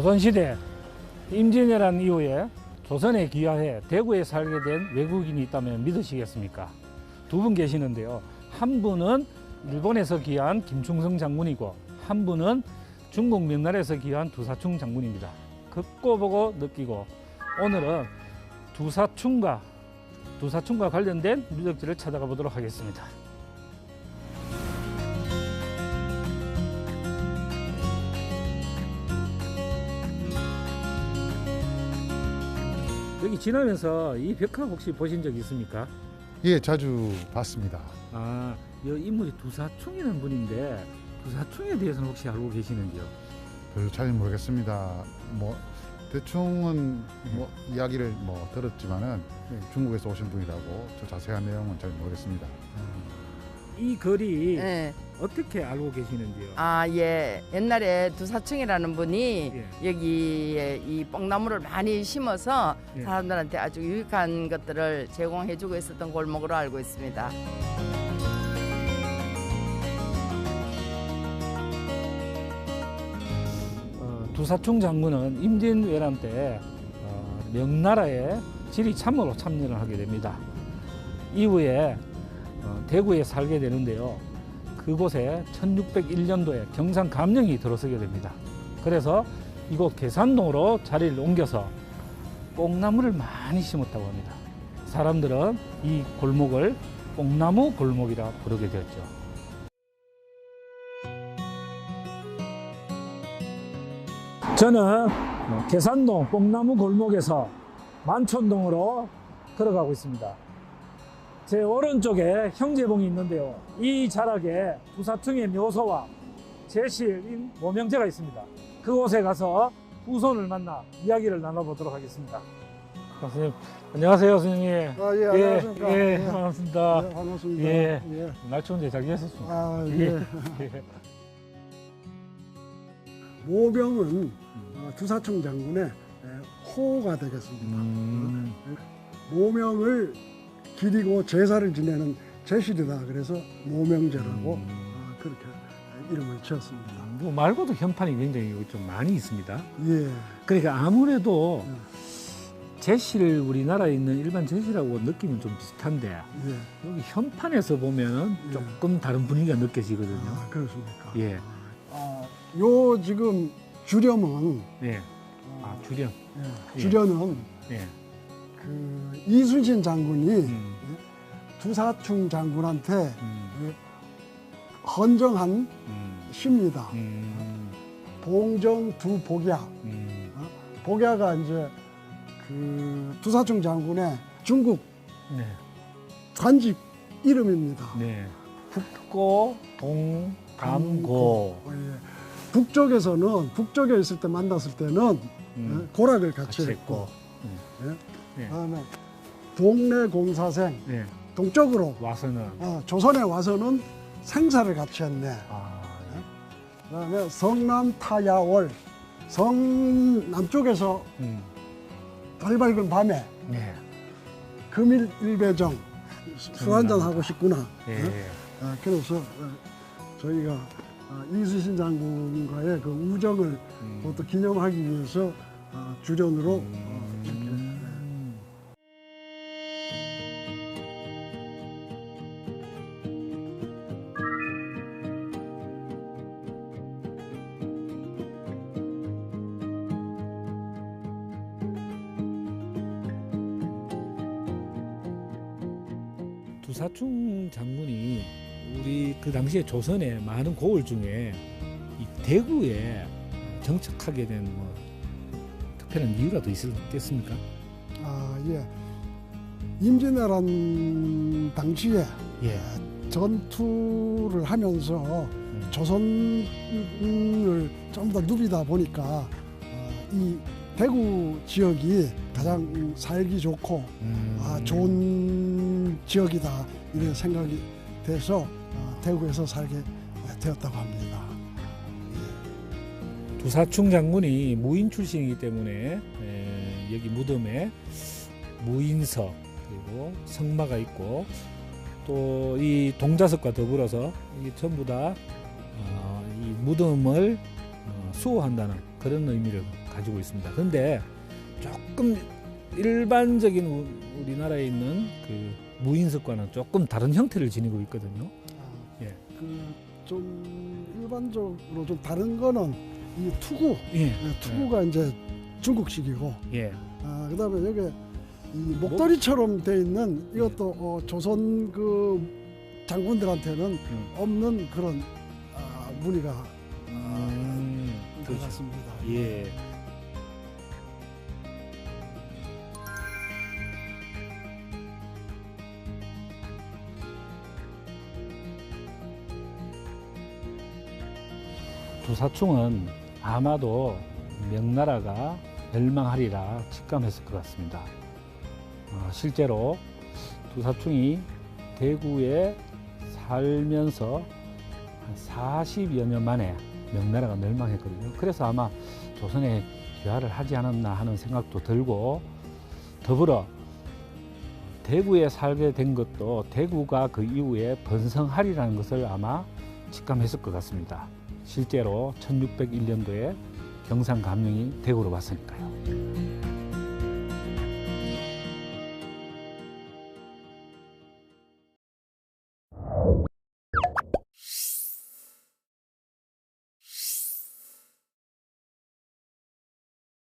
조선시대 임진왜란 이후에 조선에 귀화해 대구에 살게 된 외국인이 있다면 믿으시겠습니까? 두 분 계시는데요. 한 분은 일본에서 귀한 김충성 장군이고 한 분은 중국 명나라에서 귀한 두사충 장군입니다. 긋고 보고 느끼고 오늘은 두사충과 두사충과 관련된 유적지를 찾아가 보도록 하겠습니다. 여기 지나면서 이 벽화 혹시 보신 적 있습니까? 예, 자주 봤습니다. 아, 이 인물이 두사충이라는 분인데 두사충에 대해서는 혹시 알고 계시는지요? 별로 잘 모르겠습니다. 뭐 대충은 뭐 이야기를 뭐 들었지만은 네. 중국에서 오신 분이라고 저 자세한 내용은 잘 모르겠습니다. 이 글이 예. 어떻게 알고 계시는지요? 아, 예. 옛날에 두사충이라는 분이 예. 여기에 이 뽕나무를 많이 심어서 예. 사람들한테 아주 유익한 것들을 제공해주고 있었던 골목으로 알고 있습니다. 어, 두사충 장군은 임진 왜란 때 어, 명나라에 지리 참모로 참여를 하게 됩니다. 이후에 어, 대구에 살게 되는데요. 그곳에 1601년도에 경상 감령이 들어서게 됩니다. 그래서 이곳 계산동으로 자리를 옮겨서 뽕나무를 많이 심었다고 합니다. 사람들은 이 골목을 뽕나무 골목이라 부르게 되었죠. 저는 어, 계산동 뽕나무 골목에서 만촌동으로 걸어가고 있습니다. 제 오른쪽에 형제봉이 있는데요. 이 자락에 두사층의 묘소와 제실인 모명제가 있습니다. 그곳에 가서 후손을 만나 이야기를 나눠보도록 하겠습니다. 선생님, 안녕하세요, 선생님. 아, 예, 안녕하십니까. 예, 예. 반갑습니다. 네, 반갑습니다. 예. 예. 날 추운데 잘 지내셨습니까? 아, 예. 예. 예. 모병은 어, 두사총 장군의 에, 호가 되겠습니다. 음, 모명을 기리고 제사를 지내는 제실이다. 그래서 모명제라고 음. 어, 그렇게 이름을 지었습니다. 뭐 말고도 현판이 굉장히 좀 많이 있습니다. 예. 그러니까 아무래도 음. 제시를 우리나라에 있는 일반 제시라고 느낌은 좀 비슷한데 예. 여기 현판에서 보면은 예. 조금 다른 분위기가 느껴지거든요. 아, 그렇습니까? 예, 아, 요 지금 주렴은 예. 어, 아. 예, 예. 주렴은 예. 그 이순신 장군이 음, 두사충 장군한테 음, 헌정한 음, 시입니다. 음, 봉정 두 복야. 음. 복야가 이제 그 두사충 장군의 중국 네, 관직 이름입니다. 네. 북고 동 담고. 어, 예. 북쪽에서는 북쪽에 있을 때 만났을 때는 음, 예, 고락을 같이, 같이 했고. 예. 네. 그다음에 동네 공사생 네. 동쪽으로 와서는 어, 조선에 와서는 생사를 같이 했네. 아, 그다음에 성남 타야월 성 남쪽에서 음, 달 밝은 밤에 네. 금일 일배정 술 한잔 하고 싶구나. 예. 어? 아, 그래서 어, 저희가 아, 이수신 장군과의 그 우정을 음. 그것도 기념하기 위해서 아, 주련으로 어, 두사충 장군이 우리 그 당시에 조선의 많은 고을 중에 이 대구에 정착하게 된 뭐 특별한 이유가 더 있었겠습니까? 아, 예. 임진왜란 당시에 예. 전투를 하면서 음. 조선을 좀 더 누비다 보니까 어, 이 대구 지역이 가장 살기 좋고 음. 아, 좋은 지역이다 이런 생각이 돼서 어, 대구에서 살게 되었다고 합니다. 두사충 장군이 무인 출신이기 때문에 에, 여기 무덤에 무인석 그리고 성마가 있고 또 이 동자석과 더불어서 이게 전부 다 어, 이 무덤을 어, 수호한다는 그런 의미를 가지고 있습니다. 근데 조금 일반적인 우- 우리나라에 있는 그 무인석과는 조금 다른 형태를 지니고 있거든요. 아, 예. 그좀 일반적으로 좀 다른 거는 이 투구, 예. 네, 투구가 이제 중국식이고, 예. 아, 그다음에 여기 이 목도리처럼 돼 있는 이것도 어, 조선 그 장군들한테는 음. 없는 그런 아, 무늬가 음, 것 그렇죠. 같습니다. 예. 두사충은 아마도 명나라가 멸망하리라 직감했을 것 같습니다. 어, 실제로 두사충이 대구에 살면서 한 40여 년 만에 명나라가 멸망했거든요. 그래서 아마 조선에 귀화를 하지 않았나 하는 생각도 들고 더불어 대구에 살게 된 것도 대구가 그 이후에 번성하리라는 것을 아마 직감했을 것 같습니다. 실제로 1601년도에 경상감령이 대구로 왔으니까요.